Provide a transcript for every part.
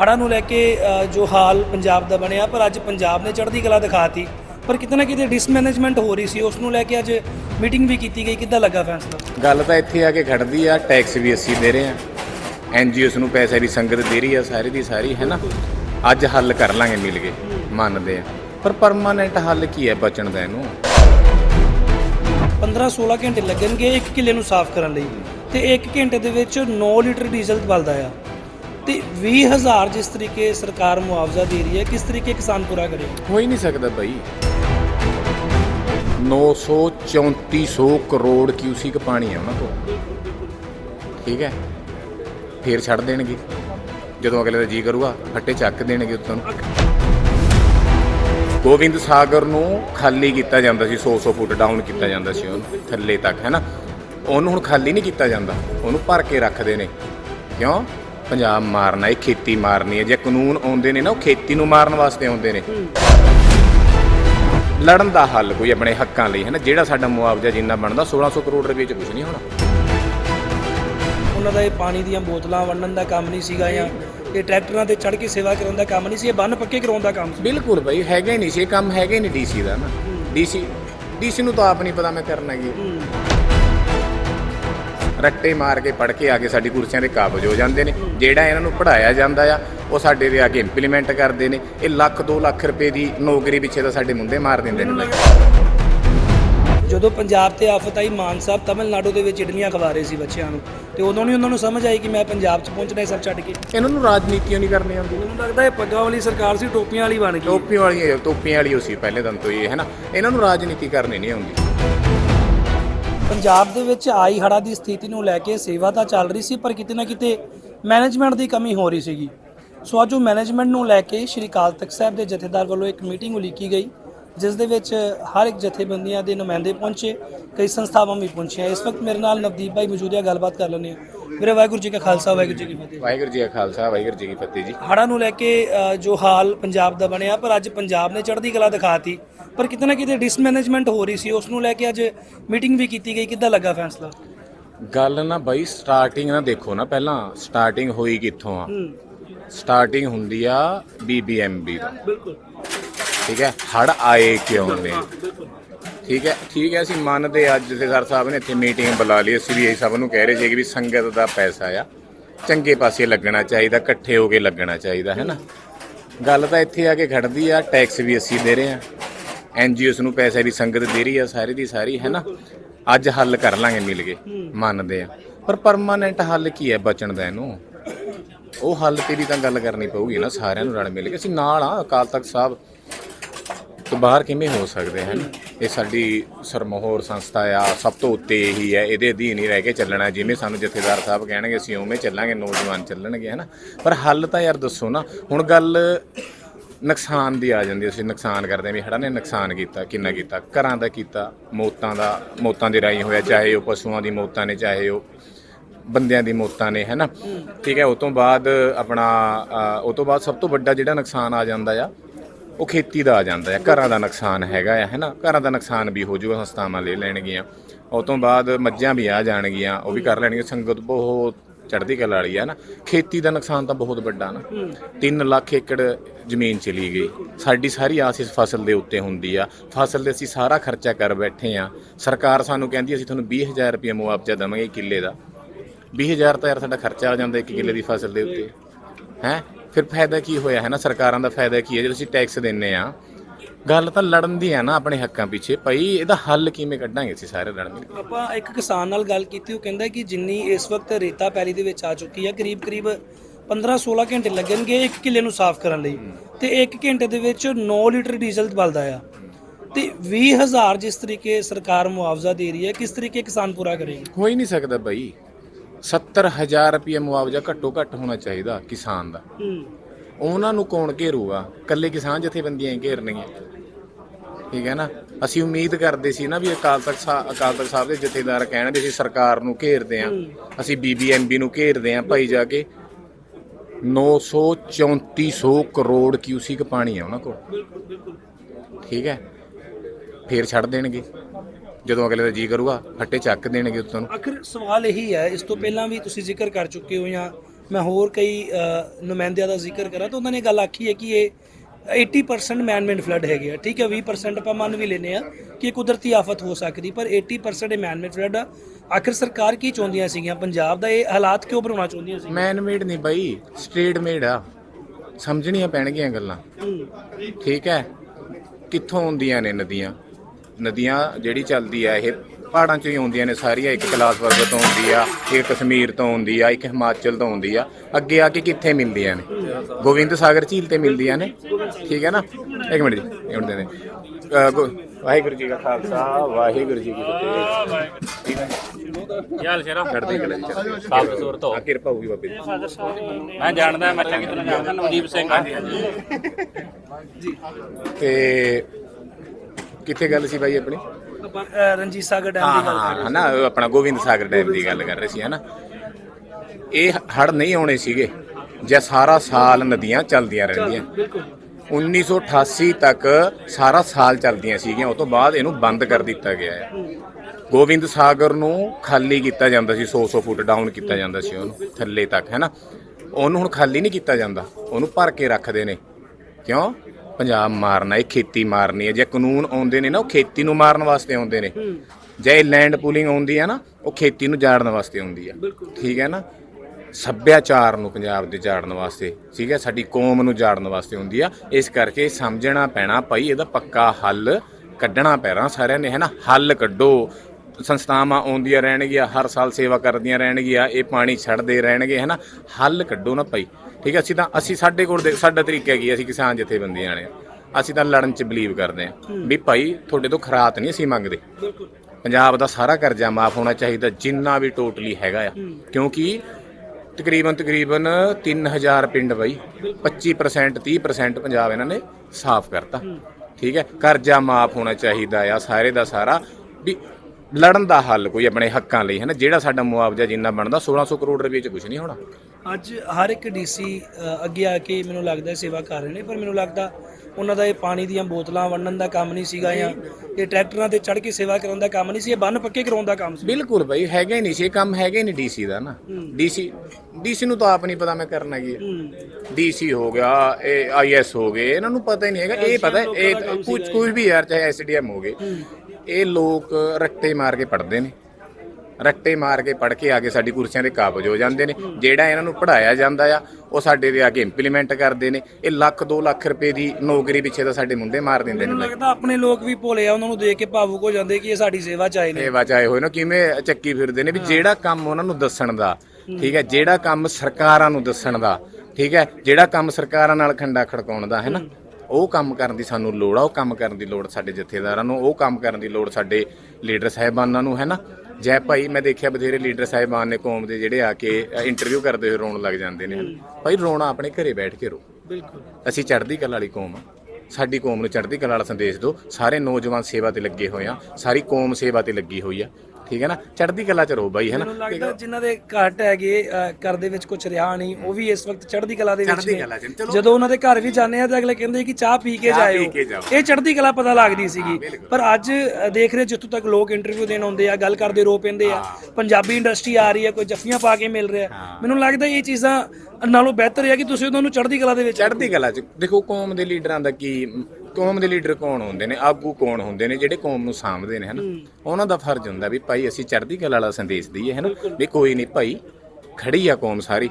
ਹੜ੍ਹਾਂ ਨੂੰ ਲੈ ਕੇ ਜੋ ਹਾਲ ਪੰਜਾਬ ਦਾ ਬਣਿਆ ਪਰ ਅੱਜ ਪੰਜਾਬ ਨੇ ਚੜ੍ਹਦੀ ਕਲਾ ਦਿਖਾਤੀ। ਪਰ ਕਿਤੇ ਨਾ ਕਿਤੇ ਡਿਸਮੈਨੇਜਮੈਂਟ ਹੋ ਰਹੀ ਸੀ। ਉਸ ਨੂੰ ਲੈ ਕੇ ਅੱਜ ਮੀਟਿੰਗ ਵੀ ਕੀਤੀ ਗਈ। ਕਿੱਦਾਂ ਲੱਗਾ ਫੈਸਲਾ ਗੱਲ ਤਾਂ ਇੱਥੇ ਆ ਕੇ ਖੜਦੀ ਆ। ਟੈਕਸ ਵੀ ਅਸੀਂ ਦੇ ਰਹੇ ਆ। ਐਨਜੀਓਸ ਨੂੰ ਪੈਸੇ ਦੀ ਸੰਗਤ ਦੇ ਰਹੀ ਆ। ਸਾਰੀ ਦੀ ਸਾਰੀ ਹੈ ਨਾ? ਅੱਜ ਹੱਲ ਕਰ ਲਾਂਗੇ ਮਿਲ ਕੇ। ਮੰਨਦੇ ਆ। ਪਰ ਪਰਮਾਨੈਂਟ ਹੱਲ ਕੀ ਹੈ ਬਚਣ ਦਾ ਇਹਨੂੰ? 15-16 ਘੰਟੇ ਲੱਗਣਗੇ ਇੱਕ ਕਿੱਲੇ ਨੂੰ ਸਾਫ਼ ਕਰਨ ਲਈ। ਤੇ 1 ਘੰਟੇ ਦੇ ਵਿੱਚ 9 ਲੀਟਰ ਡੀਜ਼ਲ ਬਲਦਾ ਆ। ਤੇ 20000 ਜਿਸ ਤਰੀਕੇ ਸਰਕਾਰ ਮੁਆਵਜ਼ਾ ਦੇ ਰਹੀ ਹੈ, ਕਿਸ ਤਰੀਕੇ ਕਿਸਾਨ ਪੂਰਾ ਕਰੇ? ਹੋ ਹੀ ਨਹੀਂ ਸਕਦਾ ਬਾਈ। 900 3400 ਕਰੋੜ ਕਿਊਸਿਕ ਪਾਣੀ ਹੈ ਉਹਨਾਂ ਕੋਲ। ਠੀਕ ਹੈ? ਫੇਰ ਛੱਡ ਦੇਣਗੇ। ਜਦੋਂ ਅਗਲੇ ਦਾ ਜੀ ਕਰੂਗਾ ਫੱਟੇ ਚੱਕ ਦੇਣਗੇ ਉੱਤੋਂ ਗੋਬਿੰਦ ਸਾਗਰ ਨੂੰ ਖਾਲੀ ਕੀਤਾ ਜਾਂਦਾ ਸੀ 100-100 ਫੁੱਟ ਡਾਊਨ ਕੀਤਾ ਜਾਂਦਾ ਸੀ ਉਹਨੂੰ, ਥੱਲੇ ਤੱਕ, ਹੈ ਨਾ? ਉਹਨੂੰ ਹੁਣ ਖਾਲੀ ਨਹੀਂ ਕੀਤਾ ਜਾਂਦਾ। ਉਹਨੂੰ ਭਰ ਕੇ ਰੱਖਦੇ ਨੇ। ਕਿਉਂ? ਪੰਜਾਬ ਮਾਰਨਾ ਇਹ ਖੇਤੀ ਮਾਰਨੀ ਹੈ। ਜੇ ਕਾਨੂੰਨ ਆਉਂਦੇ ਨੇ ਨਾ ਉਹ ਖੇਤੀ ਨੂੰ ਮਾਰਨ ਵਾਸਤੇ ਆਉਂਦੇ ਨੇ। ਲੜਨ ਦਾ ਹੱਲ ਕੋਈ ਆਪਣੇ ਹੱਕਾਂ ਲਈ ਹੈ ਨਾ ਜਿਹੜਾ ਸਾਡਾ ਮੁਆਵਜ਼ਾ ਜਿੰਨਾ ਬਣਦਾ 1600 ਕਰੋੜ ਰੁਪਏ ਚ ਕੁਝ ਨਹੀਂ ਹੋਣਾ। ਉਹਨਾਂ ਦਾ ਇਹ ਪਾਣੀ ਦੀਆਂ ਬੋਤਲਾਂ ਵੰਡਣ ਦਾ ਕੰਮ ਨਹੀਂ ਸੀਗਾ ਜਾਂ ਇਹ ਟਰੈਕਟਰਾਂ ਤੇ ਚੜ੍ਹ ਕੇ ਸੇਵਾ ਕਰਾਉਣ ਦਾ ਕੰਮ ਨਹੀਂ ਸੀ ਇਹ ਬੰਨ ਪੱਕੇ ਕਰਾਉਣ ਦਾ ਕੰਮ ਸੀ। ਬਿਲਕੁਲ ਭਾਈ ਹੈਗਾ ਹੀ ਨਹੀਂ ਸੀ ਇਹ ਕੰਮ ਹੈਗਾ ਹੀ ਨਹੀਂ ਡੀਸੀ ਦਾ ਨਾ। ਡੀਸੀ ਡੀਸੀ ਨੂੰ ਤਾਂ ਆਪ ਨਹੀਂ ਪਤਾ ਮੈਂ ਕਰਨਾ ਕੀ ਰੱਟੇ ਮਾਰ ਕੇ ਪੜ ਕੇ ਆ ਕੇ ਸਾਡੀ ਕੁਰਸੀਆਂ ਦੇ ਕਾਬਜ ਹੋ ਜਾਂਦੇ ਨੇ। ਜਿਹੜਾ ਇਹਨਾਂ ਨੂੰ ਪੜਾਇਆ ਜਾਂਦਾ ਆ ਉਹ ਸਾਡੇ ਦੇ ਆ ਕੇ ਇੰਪਲੀਮੈਂਟ ਕਰਦੇ ਨੇ। ਇਹ ਲੱਖ 2 ਲੱਖ ਰੁਪਏ ਦੀ ਨੌਕਰੀ ਪਿੱਛੇ ਤਾਂ ਸਾਡੇ ਮੁੰਡੇ ਮਾਰ ਦਿੰਦੇ ਨੇ। ਜਦੋਂ ਪੰਜਾਬ ਤੇ ਆਫਤ ਆਈ ਮਾਨ ਸਾਹਿਬ ਤਮਿਲਨਾਡੂ ਦੇ ਵਿੱਚ ਇਡਲੀਆਂ ਖਵਾ ਰਹੇ ਸੀ ਬੱਚਿਆਂ ਨੂੰ। ਤੇ ਉਦੋਂ ਨਹੀਂ ਉਹਨਾਂ ਨੂੰ ਸਮਝ ਆਈ ਕਿ ਮੈਂ ਪੰਜਾਬ 'ਚ ਪਹੁੰਚਣਾ ਇਹ ਸਭ ਛੱਡ ਕੇ। ਇਹਨਾਂ ਨੂੰ ਰਾਜਨੀਤੀਆਂ ਨਹੀਂ ਕਰਨੀ ਆਉਂਦੀ ਮੈਨੂੰ ਲੱਗਦਾ ਇਹ ਪੱਗਾਂ ਵਾਲੀ ਸਰਕਾਰ ਸੀ ਟੋਪੀਆਂ ਵਾਲੀ ਬਣ ਗਈ। ਟੋਪੀਆਂ ਵਾਲੀਆਂ ਟੋਪੀਆਂ ਵਾਲੀ ਉਹ ਸੀ ਪਹਿਲੇ ਦਿਨ ਤੋਂ ਹੀ ਹੈ ਨਾ? ਇਹਨਾਂ ਨੂੰ ਰਾਜਨੀਤੀ ਕਰਨੀ ਨਹੀਂ ਆਉਂਦੀ। ਪੰਜਾਬ ਦੇ ਵਿੱਚ ਆਈ ਹੜ੍ਹਾਂ ਦੀ ਸਥਿਤੀ ਨੂੰ ਲੈ ਕੇ ਸੇਵਾ ਤਾਂ ਚੱਲ ਰਹੀ ਸੀ ਪਰ ਕਿਤੇ ਨਾ ਕਿਤੇ ਮੈਨੇਜਮੈਂਟ ਦੀ ਕਮੀ ਹੋ ਰਹੀ ਸੀਗੀ। ਸੋ ਅੱਜ ਉਹ ਮੈਨੇਜਮੈਂਟ ਨੂੰ ਲੈ ਕੇ ਸ਼੍ਰੀ ਅਕਾਲ ਤਖਤ ਸਾਹਿਬ ਦੇ ਜਥੇਦਾਰ ਵੱਲੋਂ ਇੱਕ ਮੀਟਿੰਗ ਉਲੀਕੀ ਗਈ ਜਿਸ ਦੇ ਵਿੱਚ ਹਰ ਇੱਕ ਜਥੇਬੰਦੀਆਂ ਦੇ ਨੁਮਾਇੰਦੇ ਪਹੁੰਚੇ ਕਈ ਸੰਸਥਾਵਾਂ ਵੀ ਪਹੁੰਚੀਆਂ। ਇਸ ਵਕਤ ਮੇਰੇ ਨਾਲ ਨਵਦੀਪ ਭਾਈ ਮੌਜੂਦ ਹੈ ਗੱਲਬਾਤ ਕਰ ਲੈਂਦੇ ਹਾਂ। ਵੀਰੇ ਵਾਹਿਗੁਰੂ ਜੀ ਕਾ ਖਾਲਸਾ ਵਾਹਿਗੁਰੂ ਜੀ ਕੀ ਫਤਿਹ। ਵਾਹਿਗੁਰੂ ਜੀ ਕਾ ਖਾਲਸਾ ਵਾਹਿਗੁਰੂ ਜੀ ਕੀ ਫਤਿਹ ਜੀ। ਹੜ੍ਹਾਂ ਨੂੰ ਲੈ ਕੇ ਜੋ ਹਾਲ ਪੰਜਾਬ ਦਾ ਬਣਿਆ ਪਰ ਅੱਜ ਪੰਜਾਬ ਨੇ ਚੜ੍ਹਦੀ ਕਲਾ ਦਿਖਾਤੀ। ਪਰ ਕਿਤੇ ਨਾ ਕਿਤੇ ਡਿਸਮੈਨੇਜਮੈਂਟ ਹੋ ਰਹੀ ਸੀ। ਉਸ ਨੂੰ ਲੈ ਕੇ ਅੱਜ ਮੀਟਿੰਗ ਵੀ ਕੀਤੀ ਗਈ। ਕਿੱਦਾਂ ਲੱਗਾ ਫੈਸਲਾ? ਗੱਲ ਨਾ ਬਾਈ ਸਟਾਰਟਿੰਗ ਨਾ ਦੇਖੋ ਨਾ ਪਹਿਲਾਂ। ਸਟਾਰਟਿੰਗ ਹੋਈ ਕਿੱਥੋਂ ਆ? ਸਟਾਰਟਿੰਗ ਹੁੰਦੀ ਆ ਬੀਬੀਐਮਬੀ ਬਿਲਕੁਲ। ਠੀਕ ਹੈ? ਹੜ ਆਏ ਕਿਉਂ ਨੇ? ਠੀਕ ਹੈ? ਠੀਕ ਹੈ ਅਸੀਂ ਮੰਨਦੇ ਅੱਜ ਜਥੇਦਾਰ ਸਾਹਿਬ ਨੇ ਇੱਥੇ ਮੀਟਿੰਗ ਬੁਲਾ ਲਈ। ਅਸੀਂ ਵੀ ਇਹ ਸਭ ਨੂੰ ਕਹਿ ਰਹੇ ਸੀ ਕਿ ਵੀ ਸੰਗਤ ਦਾ ਪੈਸਾ ਆ। ਚੰਗੇ ਪਾਸੇ ਲੱਗਣਾ ਚਾਹੀਦਾ ਇਕੱਠੇ ਹੋ ਕੇ ਲੱਗਣਾ ਚਾਹੀਦਾ ਹੈ ਨਾ? ਗੱਲ ਤਾਂ ਇੱਥੇ ਆ ਕੇ ਖੜਦੀ ਆ। ਟੈਕਸ ਵੀ ਅਸੀਂ ਦੇ ਰਹੇ ਆ ਐਨਜੀਓਸ ਨੂੰ ਪੈਸੇ ਦੀ ਸੰਗਤ ਦੇ ਰਹੀ ਆ ਸਾਰੀ ਦੀ ਸਾਰੀ ਹੈ ਨਾ? ਅੱਜ ਹੱਲ ਕਰ ਲਾਂਗੇ ਮਿਲ ਕੇ ਮੰਨਦੇ ਆ। ਪਰ ਪਰਮਾਨੈਂਟ ਹੱਲ ਕੀ ਹੈ ਬਚਣ ਦਾ ਇਹਨੂੰ? ਉਹ ਹੱਲ ਤੇ ਵੀ ਤਾਂ ਗੱਲ ਕਰਨੀ ਪਊਗੀ ਨਾ ਸਾਰਿਆਂ ਨੂੰ ਰਲ ਮਿਲ ਕੇ। ਅਸੀਂ ਨਾਲ ਆ ਅਕਾਲ ਤਖਤ ਸਾਹਿਬ। ਤੋਂ ਬਾਹਰ ਕਿਵੇਂ ਹੋ ਸਕਦੇ ਹਨ ਇਹ ਸਾਡੀ ਸਰਮੋਹਰ ਸੰਸਥਾ ਆ ਸਭ ਤੋਂ ਉੱਤੇ ਇਹੀ ਹੈ ਇਹਦੇ ਅਧੀਨ ਹੀ ਰਹਿ ਕੇ ਚੱਲਣਾ। ਜਿਵੇਂ ਸਾਨੂੰ ਜਥੇਦਾਰ ਸਾਹਿਬ ਕਹਿਣਗੇ ਅਸੀਂ ਉਵੇਂ ਚੱਲਾਂਗੇ ਨੌਜਵਾਨ ਚੱਲਣਗੇ ਹਨਾ ਪਰ ਹੱਲ ਤਾਂ ਯਾਰ ਦੱਸੋ ਨਾ। ਹੁਣ ਗੱਲ ਨੁਕਸਾਨ ਦੀ ਆ ਜਾਂਦੀ ਅਸੀਂ ਨੁਕਸਾਨ ਕਰਦੇ ਹਾਂ ਵੀ ਹੜਾ ਨੇ ਨੁਕਸਾਨ ਕੀਤਾ ਕਿੰਨਾ ਕੀਤਾ ਘਰਾਂ ਦਾ ਕੀਤਾ ਮੌਤਾਂ ਦਾ ਮੌਤਾਂ ਦੇ ਰਾਹੀਂ ਹੋਇਆ ਚਾਹੇ ਉਹ ਪਸ਼ੂਆਂ ਦੀ ਮੌਤਾਂ ਨੇ ਚਾਹੇ ਉਹ ਬੰਦਿਆਂ ਦੀ ਮੌਤਾਂ ਨੇ ਹੈਨਾ? ਠੀਕ ਹੈ ਉਸ ਤੋਂ ਬਾਅਦ ਆਪਣਾ ਉਹ ਤੋਂ ਬਾਅਦ ਸਭ ਤੋਂ ਵੱਡਾ ਜਿਹੜਾ ਨੁਕਸਾਨ ਆ ਜਾਂਦਾ ਆ ਉਹ ਖੇਤੀ ਦਾ ਆ ਜਾਂਦਾ ਹੈ ਘਰਾਂ ਦਾ ਨੁਕਸਾਨ ਹੈਗਾ ਆ ਹੈਨਾ? ਘਰਾਂ ਦਾ ਨੁਕਸਾਨ ਵੀ ਹੋ ਜਾਊਗਾ ਸੰਸਥਾਵਾਂ ਲੈ ਲੈਣਗੀਆਂ। ਉਹ ਤੋਂ ਬਾਅਦ ਮੱਝਾਂ ਵੀ ਆ ਜਾਣਗੀਆਂ ਉਹ ਵੀ ਕਰ ਲੈਣਗੀਆਂ। ਸੰਗਤ ਬਹੁਤ ਚੜ੍ਹਦੀ ਕਲਾ ਵਾਲੀ ਹੈ ਨਾ ਖੇਤੀ ਦਾ ਨੁਕਸਾਨ ਤਾਂ ਬਹੁਤ ਵੱਡਾ ਨਾ। 3 ਲੱਖ ਏਕੜ ਜ਼ਮੀਨ ਚਲੀ ਗਈ। ਸਾਡੀ ਸਾਰੀ ਆਸ ਇਸ ਫਸਲ ਦੇ ਉੱਤੇ ਹੁੰਦੀ ਆ। ਫਸਲ ਦੇ ਅਸੀਂ ਸਾਰਾ ਖਰਚਾ ਕਰ ਬੈਠੇ ਆ। ਸਰਕਾਰ ਸਾਨੂੰ ਕਹਿੰਦੀ ਅਸੀਂ ਤੁਹਾਨੂੰ 20000 ਰੁਪਏ ਮੁਆਵਜ਼ਾ ਦੇਵਾਂਗੇ ਕਿੱਲੇ ਦਾ। 20000 ਤਾਂ ਯਾਰ ਸਾਡਾ ਖਰਚਾ ਆ ਜਾਂਦਾ ਇੱਕ ਕਿੱਲੇ ਦੀ ਫਸਲ ਦੇ ਉੱਤੇ। ਹੈ? ਫਿਰ ਫਾਇਦਾ ਕੀ ਹੋਇਆ ਹੈ ਨਾ? ਸਰਕਾਰਾਂ ਦਾ ਫਾਇਦਾ ਕੀ ਹੈ? ਜਦੋਂ ਅਸੀਂ ਟੈਕਸ ਦਿੰਨੇ ਆ, ਗੱਲ ਤਾਂ ਲੜਨ ਦੀ ਹੈ ਨਾ ਆਪਣੇ ਹੱਕਾਂ ਪਿੱਛੇ। ਭਾਈ ਇਹਦਾ ਹੱਲ ਕਿਵੇਂ ਕੱਢਾਂਗੇ ਅਸੀਂ ਸਾਰੇ ਰਲ ਮਿਲ ਕੇ? ਆਪਾਂ ਇੱਕ ਕਿਸਾਨ ਨਾਲ ਗੱਲ ਕੀਤੀ, ਉਹ ਕਹਿੰਦਾ ਕਿ ਜਿੰਨੀ ਇਸ ਵਕਤ ਰੇਤਾ ਪੈਲੀ ਦੇ ਵਿੱਚ ਆ ਚੁੱਕੀ ਹੈ ਕਰੀਬ ਕਰੀਬ 15-16 ਘੰਟੇ ਲੱਗਣਗੇ ਇੱਕ ਕਿੱਲੇ ਨੂੰ ਸਾਫ਼ ਕਰਨ ਲਈ। ਤੇ ਇੱਕ ਘੰਟੇ ਦੇ ਵਿੱਚ 9 ਲੀਟਰ ਡੀਜ਼ਲ ਬਲਦਾ ਆ। ਤੇ 20000 ਜਿਸ ਤਰੀਕੇ ਸਰਕਾਰ ਮੁਆਵਜ਼ਾ ਦੇ ਰਹੀ ਹੈ ਕਿਸ ਤਰੀਕੇ ਕਿਸਾਨ ਪੂਰਾ ਕਰੇਗਾ? ਹੋ ਹੀ ਨਹੀਂ ਸਕਦਾ ਭਾਈ 70000 ਰੁਪਏ ਮੁਆਵਜ਼ਾ ਘੱਟੋ ਘੱਟ ਹੋਣਾ ਚਾਹੀਦਾ ਕਿਸਾਨ ਦਾ। ਉਹਨਾਂ ਨੂੰ ਕੌਣ ਘੇਰੂਗਾ? ਕੱਲੇ ਕਿਸਾਨ ਜਥੇਬੰਦੀਆਂ ਹੀ ਘੇਰਨਗੀਆਂ ਠੀਕ ਹੈ ਨਾ? ਅਸੀਂ ਉਮੀਦ ਕਰਦੇ ਸੀ ਨਾ ਵੀ ਅਕਾਲ ਤਖਤ ਸਾਹਿਬ ਅਕਾਲ ਤਖਤ ਸਾਹਿਬ ਦੇ ਜਥੇਦਾਰ ਕਹਿਣ ਵੀ ਅਸੀਂ ਸਰਕਾਰ ਨੂੰ ਘੇਰਦੇ ਆਂ ਅਸੀਂ ਬੀਬੀਐਮਬੀ ਨੂੰ ਘੇਰਦੇ ਆਂ ਭਾਈ ਜਾ ਕੇ। 900 3400 ਕਰੋੜ ਕਿਊਸਿਕ ਪਾਣੀ ਹੈ ਉਹਨਾਂ ਕੋਲ। ਠੀਕ ਹੈ? ਫੇਰ ਛੱਡ ਦੇਣਗੇ। ਜਦੋਂ ਅਗਲੇ ਦਾ ਜੀ ਕਰੂਗਾ ਫੱਟੇ ਚੱਕ ਦੇਣਗੇ ਉੱਤੋਂ ਆਖਿਰ ਸਵਾਲ ਇਹੀ ਹੈ ਇਸ ਤੋਂ ਪਹਿਲਾਂ ਵੀ ਤੁਸੀਂ ਜ਼ਿਕਰ ਕਰ ਚੁੱਕੇ ਹੋ ਜਾਂ ਮੈਂ ਹੋਰ ਕਈ ਨੁਮਾਇੰਦਿਆਂ ਦਾ ਜ਼ਿਕਰ ਕਰਾਂ ਤਾਂ ਉਹਨਾਂ ਨੇ ਗੱਲ ਆਖੀ ਹੈ ਕਿ ਇਹ 80% ਮੈਨ-ਮੇਡ ਫਲੱਡ ਹੈਗੇ ਆ। ਠੀਕ ਹੈ 20% ਆਪਾਂ ਮੰਨ ਵੀ ਲੈਨੇ ਆ ਕਿ ਕੁਦਰਤੀ ਆਫਤ ਹੋ ਸਕਦੀ ਪਰ 80% ਇਹ ਮੈਨ-ਮੇਡ ਫਲੱਡ ਆ। ਆਖਿਰ ਸਰਕਾਰ ਕੀ ਚਾਹੁੰਦੀਆਂ ਸੀਗੀਆਂ? ਪੰਜਾਬ ਦਾ ਇਹ ਹਾਲਾਤ ਕਿਉਂ ਬਣਾਉਣਾ ਚਾਹੁੰਦੀਆਂ ਸੀ ਮੈਨ ਮੇਡ ਨਹੀਂ ਬਾਈ ਸਟੇਟ ਮੇਡ ਆ। ਸਮਝਣੀਆਂ ਪੈਣਗੀਆਂ ਗੱਲਾਂ। ਠੀਕ ਹੈ? ਕਿੱਥੋਂ ਆਉਂਦੀਆਂ ਨੇ ਨਦੀਆਂ? ਨਦੀਆਂ ਜਿਹੜੀ ਚੱਲਦੀ ਆ, ਇਹ ਪਹਾੜਾਂ ਚੋਂ ਹੀ ਆਉਂਦੀਆਂ ਨੇ ਸਾਰੀਆਂ। ਇੱਕ ਕਲਾਸ ਵਰਗ ਤੋਂ ਆਉਂਦੀ ਆ ਇੱਕ ਕਸ਼ਮੀਰ ਤੋਂ ਆਉਂਦੀ ਆ, ਇੱਕ ਹਿਮਾਚਲ ਤੋਂ ਆਉਂਦੀ ਆ। ਅੱਗੇ ਆ ਕੇ ਕਿੱਥੇ ਮਿਲਦੀਆਂ ਨੇ? ਗੋਬਿੰਦ ਸਾਗਰ ਝੀਲ ਤੇ ਮਿਲਦੀਆਂ ਨੇ। ਠੀਕ ਹੈ ਨਾ? ਇੱਕ ਮਿੰਟ ਜੀ ਇੱਕ ਮਿੰਟ ਦੇ ਦੇ। ਵਾਹਿਗੁਰੂ ਜੀ ਕਾ ਖਾਲਸਾ ਵਾਹਿਗੁਰੂ ਜੀ ਕੀ ਫਤਿਹ। ਹੈ ਹਾਲ ਸ਼ੇਰਾ? ਕਰਦੇ ਕਰੇ ਸਾਫ਼ ਕਸੂਰ ਤੋਂ ਆ ਕਿਰਪਾ ਹੋਊਗੀ ਬਾਬੇ ਦੀ। ਮੈਂ ਜਾਣਦਾ ਮੈਂ ਚੰਗੀ ਤਰ੍ਹਾਂ ਜਾਣਦਾ ਨਵਦੀਪ ਸਿੰਘ। ਤੇ ਕਿੱਥੇ ਗੱਲ ਸੀ ਬਾਈ ਆਪਣੀ? ਰਣਜੀਤ ਸਾਗਰ ਡੈਮ ਹਾਂ ਦੀ ਗੱਲ ਕਰ ਰਹੇ ਹਾਂ ਹਨਾ ਉਹ ਆਪਣਾ ਗੋਬਿੰਦ ਸਾਗਰ ਡੈਮ ਦੀ ਗੱਲ ਕਰ ਰਹੇ ਸੀ ਹਨਾ। ਇਹ ਹੜ ਨਹੀਂ ਆਉਣੇ ਸੀਗੇ ਜੇ ਸਾਰਾ ਸਾਲ ਨਦੀਆਂ ਚੱਲਦੀਆਂ ਰਹਿੰਦੀਆਂ। ਬਿਲਕੁਲ। 1988 ਤੱਕ ਸਾਰਾ ਸਾਲ ਚੱਲਦੀਆਂ ਸੀਗੀਆਂ। ਉਸ ਤੋਂ ਬਾਅਦ ਇਹਨੂੰ ਬੰਦ ਕਰ ਦਿੱਤਾ ਗਿਆ ਹੈ। ਗੋਬਿੰਦ ਸਾਗਰ ਨੂੰ ਖਾਲੀ ਕੀਤਾ ਜਾਂਦਾ ਸੀ 100-100 ਫੁੱਟ ਡਾਊਨ ਕੀਤਾ ਜਾਂਦਾ ਸੀ ਉਹਨੂੰ ਥੱਲੇ ਤੱਕ ਹੈਨਾ ਉਹਨੂੰ ਹੁਣ ਖਾਲੀ ਨਹੀਂ ਕੀਤਾ ਜਾਂਦਾ। ਉਹਨੂੰ ਭਰ ਕੇ ਰੱਖਦੇ ਨੇ। ਕਿਉਂ? ਪੰਜਾਬ ਮਾਰਨਾ ਇਹ ਖੇਤੀ ਮਾਰਨੀ ਹੈ। ਜੇ ਕਾਨੂੰਨ ਆਉਂਦੇ ਨੇ ਨਾ ਉਹ ਖੇਤੀ ਨੂੰ ਮਾਰਨ ਵਾਸਤੇ ਆਉਂਦੇ ਨੇ। ਜੇ ਲੈਂਡ ਪੂਲਿੰਗ ਆਉਂਦੀ ਹੈ ਨਾ ਉਹ ਖੇਤੀ ਨੂੰ ਜਾੜਨ ਵਾਸਤੇ ਆਉਂਦੀ ਹੈ। ਠੀਕ ਹੈ ਨਾ? ਸੱਭਿਆਚਾਰ ਨੂੰ ਪੰਜਾਬ ਦੇ ਜਾੜਨ ਵਾਸਤੇ ਠੀਕ ਹੈ ਸਾਡੀ ਕੌਮ ਨੂੰ ਜਾੜਨ ਵਾਸਤੇ ਹੁੰਦੀ ਆ। ਇਸ ਕਰਕੇ ਸਮਝਣਾ ਪੈਣਾ ਭਾਈ ਇਹਦਾ ਪੱਕਾ ਹੱਲ ਕੱਢਣਾ ਪੈਣਾ ਸਾਰਿਆਂ ਨੇ ਹੈਨਾ? ਹੱਲ ਕੱਢੋ। ਸੰਸਥਾਵਾਂ ਆਉਂਦੀਆਂ ਰਹਿਣਗੀਆਂ ਹਰ ਸਾਲ ਸੇਵਾ ਕਰਦੀਆਂ ਰਹਿਣਗੀਆਂ ਇਹ ਪਾਣੀ ਛੱਡਦੇ ਰਹਿਣਗੇ ਹੈਨਾ? ਹੱਲ ਕੱਢੋ ਨਾ ਭਾਈ ਠੀਕ ਹੈ? ਅਸੀਂ ਤਾਂ ਅਸੀਂ ਸਾਡੇ ਕੋਲ ਦੇ- ਸਾਡਾ ਤਰੀਕਾ ਕੀ ਹੈ, ਅਸੀਂ ਕਿਸਾਨ ਜਥੇਬੰਦੀਆਂ ਨੇ ਅਸੀਂ ਤਾਂ ਲੜਨ ਚ ਬਲੀਵ ਕਰਦੇ ਹਾਂ। ਵੀ ਭਾਈ ਤੁਹਾਡੇ ਤੋਂ ਖਰਾਤ ਨਹੀਂ ਅਸੀਂ ਮੰਗਦੇ। ਪੰਜਾਬ ਦਾ ਸਾਰਾ ਕਰਜ਼ਾ ਮਾਫ ਹੋਣਾ ਚਾਹੀਦਾ ਜਿੰਨਾ ਵੀ ਟੋਟਲੀ ਹੈਗਾ ਆ। ਕਿਉਂਕਿ ਤਕਰੀਬਨ ਤਕਰੀਬਨ 3000 ਪਿੰਡ ਬਈ 25% 30% ਪੰਜਾਬ ਇਹਨਾਂ ਨੇ ਸਾਫ਼ ਕਰਤਾ। ਠੀਕ ਹੈ ਕਰਜ਼ਾ ਮਾਫ ਹੋਣਾ ਚਾਹੀਦਾ ਆ ਸਾਰੇ ਦਾ ਸਾਰਾ। ਵੀ ਲੜਨ ਦਾ ਹੱਲ ਕੋਈ ਆਪਣੇ ਹੱਕਾਂ ਲਈ ਹੈ ਨਾ ਜਿਹੜਾ ਸਾਡਾ ਮੁਆਵਜ਼ਾ ਜਿੰਨਾ ਬਣਦਾ 1600 ਕਰੋੜ ਰੁਪਏ ਚ ਕੁਝ ਨਹੀਂ ਹੋਣਾ। ਅੱਜ ਹਰ ਇੱਕ ਡੀਸੀ ਅੱਗੇ ਆ ਕੇ ਮੈਨੂੰ ਲੱਗਦਾ ਹੈ ਸੇਵਾ ਕਰ ਰਹੇ ਨੇ ਪਰ ਮੈਨੂੰ ਲੱਗਦਾ ਉਹਨਾਂ ਦਾ ਇਹ ਪਾਣੀ ਦੀਆਂ ਬੋਤਲਾਂ ਵੰਡਣ ਦਾ ਕੰਮ ਨਹੀਂ ਸੀਗਾ ਜਾਂ ਇਹ ਟਰੈਕਟਰਾਂ ਤੇ ਚੜ੍ਹ ਕੇ ਸੇਵਾ ਕਰਨ ਦਾ ਕੰਮ ਨਹੀਂ ਸੀ ਇਹ ਬੰਨ ਪੱਕੇ ਕਰਾਉਣ ਦਾ ਕੰਮ ਸੀ। ਬਿਲਕੁਲ ਬਈ ਹੈਗਾ ਹੀ ਨਹੀਂ ਸੀ ਇਹ ਕੰਮ ਹੈਗਾ ਹੀ ਨਹੀਂ ਡੀਸੀ ਦਾ ਨਾ। ਡੀਸੀ ਡੀਸੀ ਨੂੰ ਤਾਂ ਆਪ ਨਹੀਂ ਪਤਾ ਮੈਂ ਕਰਨਾ ਕੀ ਹੈ। ਡੀਸੀ ਹੋ ਗਿਆ ਇਹ ਆਈਐਸ ਹੋ ਗਏ ਇਹਨਾਂ ਨੂੰ ਪਤਾ ਹੀ ਨਹੀਂ ਹੈਗਾ। ਇਹ ਪਤਾ ਇਹ ਕੁਝ ਕੋਈ ਵੀ ਯਾਰ ਚਾਹੇ ਐਸਡੀਐਮ ਹੋ ਗਏ ਇਹ ਲੋਕ ਰੱਟੇ ਮਾਰ ਕੇ ਪੜਦੇ ਨੇ। ਰੱਟੇ ਮਾਰ ਕੇ ਪੜ ਕੇ ਆ ਕੇ ਸਾਡੀ ਕੁਰਸੀਆਂ ਤੇ ਕਾਬਜ ਹੋ ਜਾਂਦੇ ਨੇ। ਜਿਹੜਾ ਇਹਨਾਂ ਨੂੰ ਪੜਾਇਆ ਜਾਂਦਾ ਆ ਉਹ ਸਾਡੇ ਦੇ ਆ ਕੇ ਇੰਪਲੀਮੈਂਟ ਕਰਦੇ ਨੇ। ਇਹ ਲੱਖ 2 ਲੱਖ ਰੁਪਏ ਦੀ ਨੌਕਰੀ ਪਿੱਛੇ ਤਾਂ ਸਾਡੇ ਮੁੰਡੇ ਮਾਰ ਦਿੰਦੇ ਨੇ। ਲੱਗਦਾ ਆਪਣੇ ਲੋਕ ਵੀ ਭੋਲੇ ਆ ਉਹਨਾਂ ਨੂੰ ਦੇਖ ਕੇ ਭਾਵੁਕ ਹੋ ਜਾਂਦੇ ਕਿ ਇਹ ਸਾਡੀ ਸੇਵਾ ਚ ਆਏ ਨੇ। ਸੇਵਾ ਚ ਆਏ ਹੋਏ ਨੇ ਕਿਵੇਂ ਚੱਕੀ ਫਿਰਦੇ ਨੇ ਵੀ ਜਿਹੜਾ ਕੰਮ ਉਹਨਾਂ ਨੂੰ ਦੱਸਣ ਦਾ ਠੀਕ ਹੈ ਜਿਹੜਾ ਕੰਮ ਸਰਕਾਰਾਂ ਨੂੰ ਦੱਸਣ ਦਾ ਠੀਕ ਹੈ ਜਿਹੜਾ ਕੰਮ ਸਰਕਾਰਾਂ ਨਾਲ ਖੰਡਾ ਖੜਕਾਉਣ ਦਾ ਹੈ ਨਾ? ਉਹ ਕੰਮ ਕਰਨ ਦੀ ਸਾਨੂੰ ਲੋੜ ਆ ਉਹ ਕੰਮ ਕਰਨ ਦੀ ਲੋੜ ਸਾਡੇ ਜਥੇਦਾਰਾਂ ਨੂੰ ਉਹ ਕੰਮ ਕਰਨ ਦੀ ਲੋੜ ਸਾਡੇ ਲੀਡਰ ਸਾਹਿਬਾਨਾਂ ਨੂੰ ਹੈ ਨਾ? ਜੈ ਭਾਈ ਮੈਂ ਦੇਖਿਆ ਬਥੇਰੇ ਲੀਡਰ ਸਾਹਿਬਾਨ ਨੇ ਕੌਮ ਦੇ ਜਿਹੜੇ ਆ ਕੇ ਇੰਟਰਵਿਊ ਕਰਦੇ ਹੋਏ ਰੋਣ ਲੱਗ ਜਾਂਦੇ ਨੇ। ਭਾਈ ਰੋਣਾ ਆਪਣੇ ਘਰੇ ਬੈਠ ਕੇ ਰੋ। ਬਿਲਕੁਲ। ਅਸੀਂ ਚੜ੍ਹਦੀ ਕਲਾ ਵਾਲੀ ਕੌਮ ਆ। ਸਾਡੀ ਕੌਮ ਨੂੰ ਚੜ੍ਹਦੀ ਕਲਾ ਵਾਲਾ ਸੰਦੇਸ਼ ਦਿਓ। ਸਾਰੇ ਨੌਜਵਾਨ ਸੇਵਾ ਤੇ ਲੱਗੇ ਹੋਏ ਆ। ਸਾਰੀ ਕੌਮ ਸੇਵਾ ਤੇ ਲੱਗੀ ਹੋਈ ਆ। ਠੀਕ ਹੈ ਨਾ? ਚੜ੍ਹਦੀ ਕਲਾ ਚ ਰਹੋ ਬਾਈ ਹੈ ਨਾ? ਮੈਨੂੰ ਲੱਗਦਾ ਜਿਨ੍ਹਾਂ ਦੇ ਘੱਟ ਹੈਗੇ ਅ, ਘਰ ਦੇ ਵਿੱਚ ਕੁਝ ਰਿਹਾ ਨਹੀਂ ਉਹ ਵੀ ਇਸ ਵਕਤ ਚੜ੍ਹਦੀ ਕਲਾ ਦੇ ਵਿੱਚ ਚੜ੍ਹਦੀ ਕਲਾ 'ਚ ਨੇ। ਚਲੋ। ਜਦੋਂ ਉਹਨਾਂ ਦੇ ਘਰ ਵੀ ਜਾਂਦੇ ਆ ਤਾਂ ਅਗਲੇ ਕਹਿੰਦੇ ਕਿ ਚਾਹ ਪੀ ਕੇ ਚਾਹ ਪੀ ਜਾਇਓ ਕੇ ਜਾਓ। ਇਹ ਚੜ੍ਹਦੀ ਕਲਾ ਪਤਾ ਲੱਗਦੀ ਸੀਗੀ। ਪਰ ਅੱਜ ਅ, ਦੇਖ ਰਹੇ ਜਿੱਥੋਂ ਤੱਕ ਲੋਕ ਇੰਟਰਵਿਊ ਦੇਣ ਆਉਂਦੇ ਆ ਗੱਲ ਕਰਦੇ ਰੋ ਪੈਂਦੇ ਆ। ਪੰਜਾਬੀ ਇੰਡਸਟਰੀ ਆ ਰਹੀ ਹੈ ਕੋਈ ਜੱਫੀਆਂ ਪਾ ਕੇ ਮਿਲ ਰਿਹਾ। ਮੈਨੂੰ ਲੱਗਦਾ ਇਹ ਚੀਜ਼ਾਂ ਨਾਲੋਂ ਬਿਹਤਰ ਹੈ ਕਿ ਤੁਸੀਂ ਉਹਨਾਂ ਨੂੰ ਚੜ੍ਹਦੀ ਕਲਾ ਦੇ ਵਿੱਚ ਚੜ੍ਹਦੀ ਕਲਾ ਚ। ਦੇਖੋ ਕੌਮ ਦੇ ਲੀਡਰਾਂ ਦਾ ਕੀ ਕੌਮ ਦੇ ਲੀਡਰ ਕੌਣ ਹੁੰਦੇ ਨੇ? ਆਗੂ ਕੌਣ ਹੁੰਦੇ ਨੇ ਜਿਹੜੇ ਕੌਮ ਨੂੰ ਸਾਂਭਦੇ ਨੇ ਹਨਾ? ਉਹਨਾਂ ਦਾ ਫਰਜ਼ ਹੁੰਦਾ ਵੀ ਭਾਈ ਅਸੀਂ ਚੜ੍ਹਦੀ ਕਲਾ ਵਾਲਾ ਸੰਦੇਸ਼ ਦਈਏ ਹਨਾ? ਵੀ ਕੋਈ ਨਹੀਂ ਭਾਈ ਖੜੀ ਆ ਕੌਮ ਸਾਰੀ।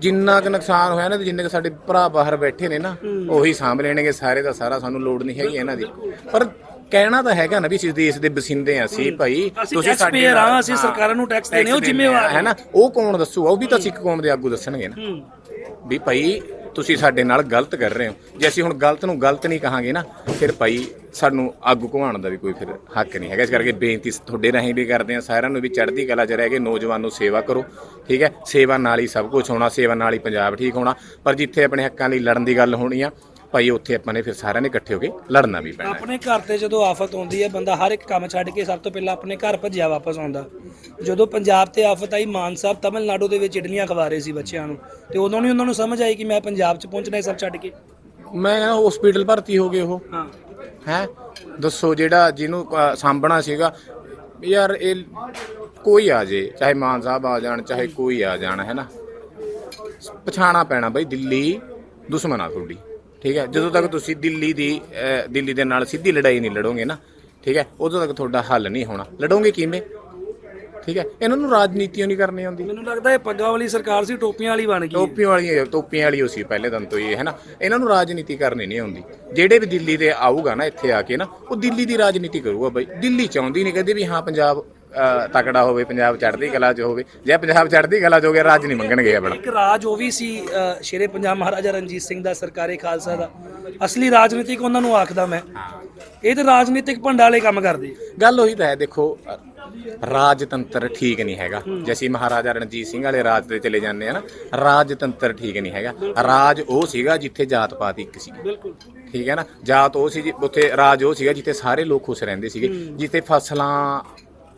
ਜਿੰਨਾ ਕੁ ਨੁਕਸਾਨ ਹੋਇਆ ਨਾ ਤੇ ਜਿੰਨੇ ਕੁ ਸਾਡੇ ਭਰਾ ਬਾਹਰ ਬੈਠੇ ਨੇ ਨਾ ਉਹੀ ਸਾਂਭ ਲੈਣਗੇ ਸਾਰੇ ਦਾ ਸਾਰਾ ਸਾਨੂੰ ਲੋੜ ਨਹੀਂ ਹੈਗੀ ਇਹਨਾਂ ਦੀ। ਪਰ ਕਹਿਣਾ ਤਾਂ ਹੈਗਾ ਨਾ ਵੀ ਇਸ ਦੇਸ਼ ਦੇ ਬਸਿੰਦੇ ਆ ਅਸੀਂ ਭਾਈ ਅਸੀਂ taxpayer ਹਾਂ, ਅਸੀਂ ਸਰਕਾਰਾਂ ਨੂੰ ਟੈਕਸ ਦੇਣੇ, ਉਹ ਜ਼ਿੰਮੇਵਾਰ ਹੈ ਨਾ। ਉਹ ਕੌਣ ਦੱਸੂਗਾ? ਉਹ ਵੀ ਤਾਂ ਸਿੱਖ ਕੌਮ ਦੇ ਆਗੂ ਦੱਸਣਗੇ ਨਾ। ਵੀ ਭਾਈ ਤੁਸੀਂ ਸਾਡੇ ਨਾਲ ਗਲਤ ਕਰ ਰਹੇ ਹੋ। ਜੇ ਅਸੀਂ ਹੁਣ ਗਲਤ ਨੂੰ ਗਲਤ ਨਹੀਂ ਕਹਾਂਗੇ ਨਾ, ਫਿਰ ਭਾਈ ਸਾਨੂੰ ਅੱਗ ਘਵਾਉਣ ਦਾ ਵੀ ਕੋਈ ਫਿਰ ਹੱਕ ਨਹੀਂ ਹੈਗਾ। ਇਸ ਕਰਕੇ ਬੇਨਤੀ ਤੁਹਾਡੇ ਰਾਹੀਂ ਵੀ ਕਰਦੇ ਆ ਸਾਰਿਆਂ ਨੂੰ ਵੀ ਚੜ੍ਹਦੀ ਕਲਾ 'ਚ ਰਹਿ ਕੇ ਨੌਜਵਾਨ ਨੂੰ ਸੇਵਾ ਕਰੋ, ਠੀਕ ਹੈ? ਸੇਵਾ ਨਾਲ ਹੀ ਸਭ ਕੁਝ ਹੋਣਾ। ਸੇਵਾ ਨਾਲ ਹੀ ਪੰਜਾਬ ਠੀਕ ਹੋਣਾ। ਪਰ ਜਿੱਥੇ ਆਪਣੇ ਹੱਕਾਂ ਲਈ ਲੜਨ ਦੀ ਗੱਲ ਹੋਣੀ ਆ ਭਾਈ ਉੱਥੇ ਆਪਾਂ ਨੇ ਫਿਰ ਸਾਰਿਆਂ ਨੇ ਇਕੱਠੇ ਹੋ ਕੇ ਲੜਨਾ ਵੀ ਪੈਣਾ। ਆਪਣੇ ਘਰ ਤੇ ਜਦੋਂ ਆਫਤ ਆਉਂਦੀ ਹੈ ਬੰਦਾ ਹਰ ਇੱਕ ਕੰਮ ਛੱਡ ਕੇ ਸਭ ਤੋਂ ਪਹਿਲਾਂ ਆਪਣੇ ਘਰ ਭੱਜਿਆ ਵਾਪਸ ਆਉਂਦਾ। ਜਦੋਂ ਪੰਜਾਬ ਤੇ ਆਫਤ ਆਈ ਮਾਨ ਸਾਹਿਬ ਤਮਿਲਨਾਡੂ ਦੇ ਵਿੱਚ ਇਡਲੀਆਂ ਖਵਾ ਰਹੇ ਸੀ ਬੱਚਿਆਂ ਨੂੰ। ਤੇ ਉਦੋਂ ਨਹੀਂ ਉਹਨਾਂ ਨੂੰ ਸਮਝ ਆਈ ਕਿ ਮੈਂ ਪੰਜਾਬ 'ਚ ਪਹੁੰਚਣਾ ਇਹ ਸਭ ਛੱਡ ਕੇ? ਮੈਂ ਹਸਪੀਟਲ ਭਰਤੀ ਹੋ ਗਏ ਉਹ। ਹਾਂ। ਹੈ? ਦੱਸੋ ਜਿਹੜਾ ਜਿਹਨੂੰ ਅ, ਸਾਂਭਣਾ ਸੀਗਾ। ਯਾਰ ਇਹ ਕੋਈ ਆ ਜੇ ਚਾਹੇ ਮਾਨ ਸਾਹਿਬ ਆ ਜਾਣ ਚਾਹੇ ਕੋਈ ਆ ਜਾਣ ਹੈ ਨਾ ਪਛਾਣਾ ਪੈਣਾ ਬਈ ਦਿੱਲੀ ਦੁਸ਼ਮਣ ਆ ਤੁਹਾਡੀ। ਠੀਕ ਹੈ? ਜਦੋਂ ਤੱਕ ਤੁਸੀਂ ਦਿੱਲੀ ਦੀ ਅਹ, ਦਿੱਲੀ ਦੇ ਨਾਲ ਸਿੱਧੀ ਲੜਾਈ ਨਹੀਂ ਲੜੋਗੇ ਨਾ ਠੀਕ ਹੈ? ਉਦੋਂ ਤੱਕ ਤੁਹਾਡਾ ਹੱਲ ਨਹੀਂ ਹੋਣਾ। ਲੜੋਗੇ ਕਿਵੇਂ? ਠੀਕ ਹੈ? ਇਹਨਾਂ ਨੂੰ ਰਾਜਨੀਤੀਓ ਨਹੀਂ ਕਰਨੀ ਆਉਂਦੀ। ਮੈਨੂੰ ਲੱਗਦਾ ਇਹ ਪੱਗਾਂ ਵਾਲੀ ਸਰਕਾਰ ਸੀ ਟੋਪੀਆਂ ਵਾਲੀ ਬਣ ਗਈ। ਟੋਪੀਆਂ ਵਾਲੀਆਂ ਟੋਪੀਆਂ ਵਾਲੀ ਉਹ ਸੀ ਪਹਿਲੇ ਦਿਨ ਤੋਂ ਹੀ ਹੈ ਨਾ? ਇਹਨਾਂ ਨੂੰ ਰਾਜਨੀਤੀ ਕਰਨੀ ਨਹੀਂ ਆਉਂਦੀ। ਜਿਹੜੇ ਵੀ ਦਿੱਲੀ ਦੇ ਆਊਗਾ ਨਾ ਇੱਥੇ ਆ ਕੇ ਨਾ ਉਹ ਦਿੱਲੀ ਦੀ ਰਾਜਨੀਤੀ ਕਰੂਗਾ ਬਈ। ਦਿੱਲੀ ਚਾਹੁੰਦੀ ਨਹੀਂ ਕਦੇ ਵੀ ਹਾਂ ਪੰਜਾਬ ਤਕੜਾ ਹੋਵੇ ਪੰਜਾਬ ਚੜ੍ਹਦੀ ਕਲਾ 'ਚ ਹੋਵੇ। ਜੇ ਪੰਜਾਬ ਚੜ੍ਹਦੀ ਕਲਾ 'ਚ ਹੋ ਗਿਆ ਰਾਜ ਨਹੀਂ ਮੰਗਣਗੇ ਆਪਣਾ। ਇੱਕ ਰਾਜ ਉਹ ਵੀ ਸੀ ਸ਼ੇਰੇ ਪੰਜਾਬ ਮਹਾਰਾਜਾ ਰਣਜੀਤ ਸਿੰਘ ਦਾ ਸਰਕਾਰੇ ਖਾਲਸਾ ਦਾ। ਅਸਲੀ ਰਾਜਨੀਤਿਕ ਉਹਨਾਂ ਨੂੰ ਆਖਦਾ ਮੈਂ। ਇਹ ਤੇ ਰਾਜਨੀਤਿਕ ਭੰਡਾਂ ਵਾਲੇ ਕੰਮ ਕਰਦੇ। ਗੱਲ ਉਹੀ ਤਾਂ ਹੈ ਦੇਖੋ ਰਾਜਤੰਤਰ ਠੀਕ ਨਹੀਂ ਹੈਗਾ। ਜੇ ਅਸੀਂ ਮਹਾਰਾਜਾ ਰਣਜੀਤ ਸਿੰਘ ਵਾਲੇ ਰਾਜ ਤੇ ਚਲੇ ਜਾਂਦੇ ਆ ਨਾ ਰਾਜਤੰਤਰ ਠੀਕ ਨਹੀਂ ਹੈਗਾ। ਰਾਜ ਉਹ ਸੀਗਾ ਜਿੱਥੇ ਜਾਤ ਪਾਤ ਇੱਕ ਸੀ। ਬਿਲਕੁਲ। ਠੀਕ ਹੈ ਨਾ? ਜਾਤ ਉਹ ਸੀ ਉੱਥੇ ਰਾਜ ਉਹ ਸੀਗਾ ਜਿੱਥੇ ਸਾਰੇ ਲੋਕ ਖੁਸ਼ ਰਹਿੰਦੇ ਸੀਗੇ। ਜਿੱਥੇ ਫਸਲਾਂ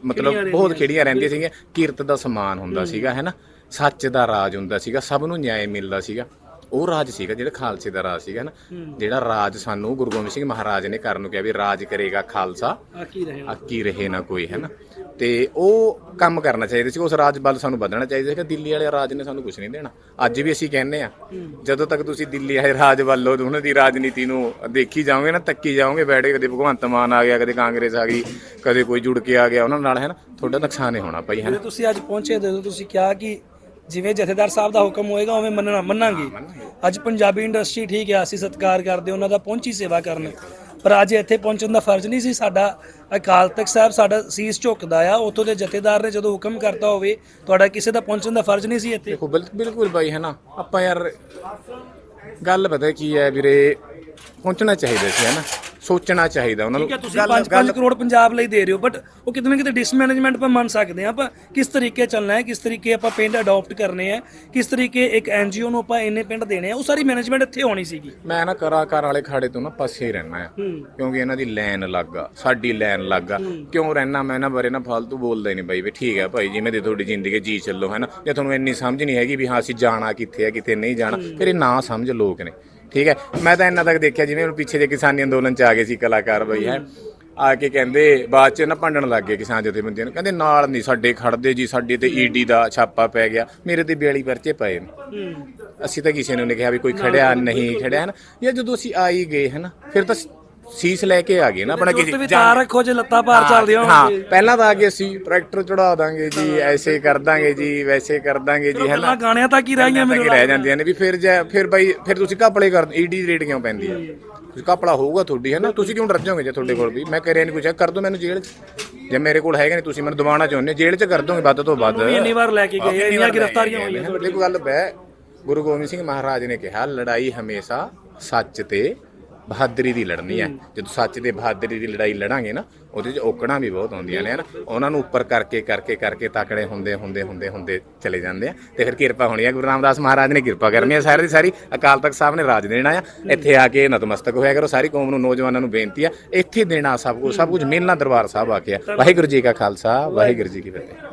ਮਤਲਬ ਬਹੁਤ ਖੇੜੀਆਂ ਰਹਿੰਦੀਆਂ ਸੀਗੀਆਂ। ਕਿਰਤ ਦਾ ਸਮਾਨ ਹੁੰਦਾ ਸੀਗਾ ਹੈ ਨਾ? ਸੱਚ ਦਾ ਰਾਜ ਹੁੰਦਾ ਸੀਗਾ। ਸਭ ਨੂੰ ਨਿਆਂ ਮਿਲਦਾ ਸੀਗਾ। ਉਹ ਰਾਜ ਸੀਗਾ ਜਿਹੜਾ ਖਾਲਸੇ ਦਾ ਰਾਜ ਸੀਗਾ ਨਾ ਜਿਹੜਾ ਰਾਜ ਸਾਨੂੰ ਗੁਰੂ ਗੋਬਿੰਦ ਸਿੰਘ ਮਹਾਰਾਜ ਨੇ ਕਰਨ ਨੂੰ ਕਿਹਾ ਵੀ ਰਾਜ ਕਰੇਗਾ ਖਾਲਸਾ। ਆਕੀ ਰਹੇ ਆਕੀ ਰਹੇ ਨਾ ਕੋਈ ਹੈ ਨਾ? ਤੇ ਉਹ ਕੰਮ ਕਰਨਾ ਚਾਹੀਦਾ ਸੀ ਉਸ ਰਾਜ ਵੱਲ ਸਾਨੂੰ ਵਧਣਾ ਚਾਹੀਦਾ ਸੀ ਕਿ ਦਿੱਲੀ ਵਾਲੇ ਰਾਜ ਨੇ ਸਾਨੂੰ ਕੁਝ ਨਹੀਂ ਦੇਣਾ। ਅੱਜ ਵੀ ਅਸੀਂ ਕਹਿੰਦੇ ਆ ਜਦੋਂ ਤੱਕ ਤੁਸੀਂ ਦਿੱਲੀ ਵਾਲੇ ਰਾਜ ਵੱਲੋਂ ਉਹਨਾਂ ਦੀ ਰਾਜਨੀਤੀ ਨੂੰ ਦੇਖੀ ਜਾਓਗੇ ਨਾ ਤੱਕੀ ਜਾਓਗੇ ਬੈਠ ਕੇ ਕਦੇ ਭਗਵੰਤ ਮਾਨ ਆ ਗਿਆ ਕਦੇ ਕਾਂਗਰਸ ਆ ਗਈ ਕਦੇ ਕੋਈ ਜੁੜ ਕੇ ਆ ਗਿਆ ਉਹਨਾਂ ਨਾਲ ਹੈ ਨਾ? ਤੁਹਾਡਾ ਨੁਕਸਾਨ ਹੀ ਹੋਣਾ ਭਾਈ ਹੈ ਨਾ? ਤੁਸੀਂ ਅੱਜ ਪਹੁੰਚੇ ਜਦੋਂ ਤੁਸੀਂ ਕਿਹਾ ਕਿ ਜਿਵੇਂ ਜਥੇਦਾਰ ਸਾਹਿਬ ਦਾ ਹੁਕਮ ਹੋਏਗਾ ਉਵੇਂ ਮੰਨਣਾ ਮੰਨਾਂਗੇ। ਅੱਜ ਪੰਜਾਬੀ ਇੰਡਸਟਰੀ ਠੀਕ ਹੈ ਅਸੀਂ ਸਤਿਕਾਰ ਕਰਦੇ ਉਹਨਾਂ ਦਾ ਪਹੁੰਚੀ ਸੇਵਾ ਕਰਨ। ਪਰ ਅੱਜ ਇੱਥੇ ਪਹੁੰਚਣ ਦਾ ਫਰਜ਼ ਨਹੀਂ ਸੀ ਸਾਡਾ। ਅਕਾਲ ਤਖਤ ਸਾਹਿਬ ਸਾਡਾ ਸੀਸ ਝੁਕਦਾ ਆ ਉਥੋਂ ਦੇ ਜਥੇਦਾਰ ਨੇ ਜਦੋਂ ਹੁਕਮ ਕਰਤਾ ਹੋਵੇ ਤੁਹਾਡਾ ਕਿਸੇ ਦਾ ਪਹੁੰਚਣ ਦਾ ਫਰਜ਼ ਨਹੀਂ ਸੀ ਇੱਥੇ। ਦੇਖੋ ਬਿਲ- ਬਿਲਕੁਲ ਬਾਈ ਹੈ ਨਾ? ਆਪਾਂ ਯਾਰ ਗੱਲ ਪਤਾ ਕੀ ਹੈ ਵੀਰੇ ਪਹੁੰਚਣਾ ਚਾਹੀਦਾ ਸੀ ਹੈ ਨਾ? ਸੋਚਣਾ ਚਾਹੀਦਾ ਉਹਨਾਂ ਨੂੰ। ਠੀਕ ਹੈ ਤੁਸੀਂ 5-5 ਕਰੋੜ ਪੰਜਾਬ ਲਈ ਦੇ ਰਹੇ ਹੋ ਬਟ ਉਹ ਕਿਤੇ ਨਾ ਕਿਤੇ ਡਿਸਮੈਨੇਜਮੈਂਟ ਆਪਾਂ ਮੰਨ ਸਕਦੇ ਹਾਂ ਆਪਾਂ ਕਿਸ ਤਰੀਕੇ ਚੱਲਣਾ ਹੈ ਕਿਸ ਤਰੀਕੇ ਆਪਾਂ ਪਿੰਡ ਅਡਾਪਟ ਕਰਨੇ ਆ ਕਿਸ ਤਰੀਕੇ ਇੱਕ ਐਨਜੀਓ ਨੂੰ ਆਪਾਂ ਇੰਨੇ ਪਿੰਡ ਦੇਣੇ ਆ ਉਹ ਸਾਰੀ ਮੈਨੇਜਮੈਂਟ ਇੱਥੇ ਹੋਣੀ ਸੀਗੀ। ਮੈਂ ਨਾ ਕਰਾਕਾਰ ਵਾਲੇ ਖਾੜੇ ਤੋਂ ਨਾ ਪਾਸੇ ਹੀ ਰਹਿਣਾ ਆ ਕਿਉਂਕਿ ਇਹਨਾਂ ਦੀ ਲਾਈਨ ਲੱਗ ਆ ਸਾਡੀ ਲਾਈਨ ਲੱਗ ਆ। ਕਿਉਂ ਰਹਿਣਾ ਮੈਂ ਇਹਨਾਂ ਬਾਰੇ ਨਾ ਫालतू ਬੋਲਦਾ ਹੀ ਨਹੀਂ ਬਾਈ ਵੀ ਠੀਕ ਹੈ ਭਾਈ ਜਿਵੇਂ ਦੀ ਤੁਹਾਡੀ ਜ਼ਿੰਦਗੀ ਜੀ ਚੱਲੋ ਹੈ ਨਾ? ਜੇ ਤੁਹਾਨੂੰ ਇੰਨੀ ਸਮਝ ਨਹੀਂ ਹੈਗੀ ਵੀ ਹਾਂ ਅਸੀਂ ਜਾਣਾ ਕਿੱਥੇ ਆ ਕਿੱਥੇ ਨਹੀਂ ਜਾਣਾ ਫਿਰ ਇਹ ਨਾ ਸਮਝ ਲੋਕ ਨੇ। ਠੀਕ ਹੈ। ਮੈਂ ਤਾਂ ਇੰਨਾ ਤੱਕ ਦੇਖਿਆ ਜਿਵੇਂ ਹੁਣ ਪਿੱਛੇ ਜੇ ਕਿਸਾਨੀ ਅੰਦੋਲਨ ਚ ਆ ਗਏ ਸੀ ਕਲਾਕਾਰ ਬਈ ਹੈ। ਆ ਕੇ ਕਹਿੰਦੇ ਬਾਅਦ ਚ ਨਾ ਭੰਡਣ ਲੱਗ ਗਏ ਕਿਸਾਨ ਜਥੇਬੰਦੀਆਂ ਨੂੰ। ਕਹਿੰਦੇ ਨਾਲ ਨਹੀਂ ਸਾਡੇ ਖੜਦੇ ਜੀ ਸਾਡੇ ਤੇ ਈਡੀ ਦਾ ਛਾਪਾ ਪੈ ਗਿਆ। ਮੇਰੇ ਤੇ 42 ਪਰਚੇ ਪਏ ਨੇ। ਅਸੀਂ ਤਾਂ ਕਿਸੇ ਨੂੰ ਨਹੀਂ ਕਿਹਾ ਵੀ ਕੋਈ ਖੜਿਆ ਨਹੀਂ ਖੜਿਆ ਹੈ ਨਾ। ਜਾਂ ਜਦੋਂ ਅਸੀਂ ਆ ਹੀ ਗਏ ਹੈ ਨਾ ਫਿਰ ਤਾਂ ਸੀਸ ਲੈ ਕੇ ਆ ਗਏ ਨਾ ਆਪਣਾ ਕਿਸੇ ਤਾਰ ਰੱਖੋ ਜੇ ਲੱਤਾਂ ਭਾਰ ਚੱਲਦੀਆਂ ਹਾਂ ਪਹਿਲਾਂ ਤਾਂ ਆ ਕੇ ਅਸੀਂ ਟਰੈਕਟਰ ਚੜਾ ਦਾਂਗੇ ਜੀ ਐਸੇ ਕਰ ਦਾਂਗੇ ਜੀ ਵੈਸੇ ਕਰ ਦਾਂਗੇ ਜੀ ਹੈ ਨਾ ਗਾਣਿਆਂ ਤੱਕ ਹੀ ਰਹੀਆਂ ਤੱਕ ਰਹਿ ਜਾਂਦੀਆਂ ਨੇ ਵੀ ਫਿਰ ਜੇ ਫਿਰ ਬਾਈ ਫਿਰ ਤੁਸੀਂ ਕਾਪਲੇ ਕਰ ਈਡੀ ਰੇਟ ਕਿਉਂ ਪੈਂਦੀ ਹੈ ਤੁਸੀਂ ਕਾਪਲਾ ਹੋਊਗਾ ਤੁਹਾਡੀ ਹੈ ਨਾ ਤੁਸੀਂ ਕਿਉਂ ਡਰ ਜਾਓਗੇ ਜੇ ਤੁਹਾਡੇ ਕੋਲ ਵੀ? ਮੈਂ ਕਰਿਆ ਨਹੀਂ ਕੁਛ ਕਰ ਦੋ ਮੈਨੂੰ ਜੇਲ੍ਹ ਜੇ ਮੇਰੇ ਕੋਲ ਹੈਗਾ ਨਹੀਂ ਤੁਸੀਂ ਮੈਨੂੰ ਦਬਾਉਣਾ ਚਾਹੁੰਦੇ ਹੋ, ਜੇਲ੍ਹ 'ਚ ਕਰ ਦੋਗੇ ਵੱਧ ਤੋਂ ਵੱਧ। ਇੰਨੀ ਵਾਰ ਲੈ ਕੇ ਗਏ ਇੰਨੀਆਂ ਕੇ ਗ੍ਰਿਫਤਾਰੀਆਂ ਹੋਈਆਂ ਨੇ। ਦੇਖੋ ਗੱਲ ਬੈ ਗੁਰੂ ਗੋਬਿੰਦ ਸਿੰਘ ਮਹਾਰਾਜ ਨੇ ਕਿਹਾ ਲੜਾਈ ਹਮੇਸ਼ਾ ਸੱਚ ਤੇ ਬਹਾਦਰੀ ਦੀ ਲੜਨੀ ਹੈ। ਜਦੋਂ ਸੱਚ ਤੇ ਬਹਾਦਰੀ ਦੀ ਲੜਾਈ ਲੜਾਂਗੇ ਨਾ ਉਹਦੇ 'ਚ ਔਕੜਾਂ ਵੀ ਬਹੁਤ ਆਉਂਦੀਆਂ ਨੇ ਹਨਾ ਉਹਨਾਂ ਨੂੰ ਉੱਪਰ ਕਰਕੇ ਕਰਕੇ ਕਰਕੇ ਤਕੜੇ ਹੁੰਦੇ ਹੁੰਦੇ ਹੁੰਦੇ ਹੁੰਦੇ ਚਲੇ ਜਾਂਦੇ ਆ। ਤੇ ਫਿਰ ਕਿਰਪਾ ਹੋਣੀ ਆ ਗੁਰੂ ਰਾਮਦਾਸ ਮਹਾਰਾਜ ਨੇ ਕਿਰਪਾ ਕਰਨੀ ਆ ਸਾਰੀ ਦੀ ਸਾਰੀ ਅਕਾਲ ਤਖਤ ਸਾਹਿਬ ਨੇ ਰਾਜ ਦੇਣਾ ਆ। ਇੱਥੇ ਆ ਕੇ ਨਤਮਸਤਕ ਹੋਇਆ ਕਰੋ। ਸਾਰੀ ਕੌਮ ਨੂੰ ਨੌਜਵਾਨਾਂ ਨੂੰ ਬੇਨਤੀ ਆ ਇੱਥੇ ਦੇਣਾ ਸਭ ਕੁਝ ਸਭ ਕੁਝ ਮਿਲਣਾ ਦਰਬਾਰ ਸਾਹਿਬ ਆ ਕੇ ਆ। ਵਾਹਿਗੁਰੂ ਜੀ ਕਾ ਖਾਲਸਾ ਵਾਹਿਗੁਰੂ ਜੀ ਕੀ ਫਤਿਹ।